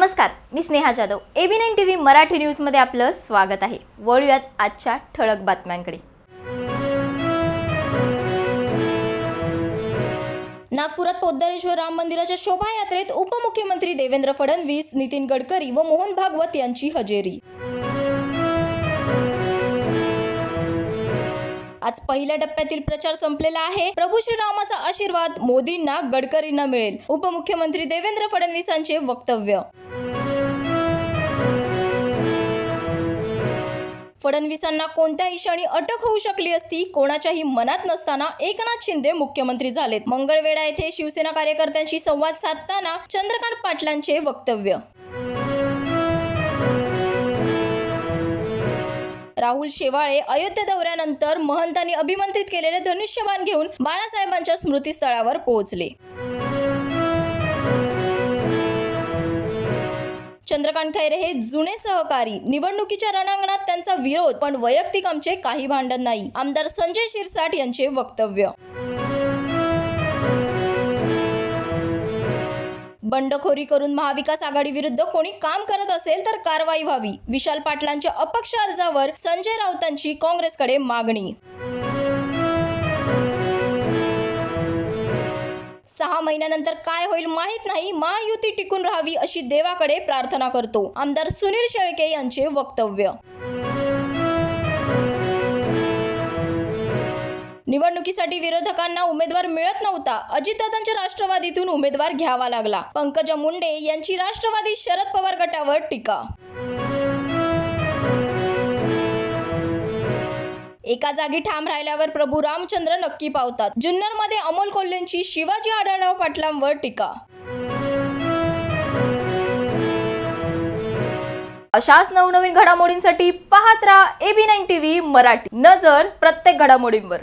नमस्कार मी Sneha Jadhav. A B nine T V Marathi न्यूजमध्ये आपलं स्वागत आहे. वळूयात आजच्या ठळक बातम्यांकडे. नागपुरात पोद्दारेश्वर राम मंदिराच्या शोभायात्रेत उपमुख्यमंत्री देवेंद्र फडणवीस नितीन गडकरी व मोहन भागवत यांची हजेरी. आज पहिल्या टप्प्यातील प्रचार संपलेला आहे. प्रभू श्रीरामाचा आशीर्वाद मोदींना गडकरींना मिळेल. उपमुख्यमंत्री देवेंद्र फडणवीसांचे वक्तव्य. फडणवीसांना कोणत्या इशाणी अटक होऊ शकली असती कोणाच्याही मनात नसताना एकनाथ शिंदे मुख्यमंत्री झालेत. मंगळवेढा येथे शिवसेना कार्यकर्त्यांशी संवाद साधताना चंद्रकांत पाटलांचे वक्तव्य. राहुल शेवाळे अयोध्या दौऱ्यानंतर महंतांनी अभिमंत्रित केलेले धनुष्यबाण घेऊन बाळासाहेबांच्या स्मृतीस्थळावर पोहोचले. चंद्रकांत खैरे हे जुने सहकारी. निवडणुकीच्या रणांगणात त्यांचा विरोध पण वैयक्तिक आमचे काही भांडण नाही. आमदार संजय शिरसाट यांचे वक्तव्य. बंडखोरी करून महाविकास आघाडी विरुद्ध कोणी काम करत असेल तर कारवाई व्हावी. विशाल पाटलांच्या अपक्ष अर्जावर संजय राऊतांची काँग्रेसकडे मागणी. सहा महिन्यानंतर काय होईल माहीत नाही. महायुती टिकून राहावी अशी देवाकडे प्रार्थना करतो. आमदार सुनील शेळके यांचे वक्तव्य. निवडणुकीसाठी विरोधकांना उमेदवार मिळत नव्हता. अजितदादांच्या राष्ट्रवादीतून उमेदवार घ्यावा लागला. पंकजा मुंडे यांची राष्ट्रवादी शरद पवार गटावर टीका. एका जागी ठाम राहिल्यावर प्रभू रामचंद्र नक्की पावतात. जुन्नरमध्ये अमोल कोल्हेंची शिवाजी आढळराव पाटलांवर टीका. अशाच नवनवीन घडामोडींसाठी पाहत राहा एबी नाईन टीव्ही मराठी. नजर प्रत्येक घडामोडींवर.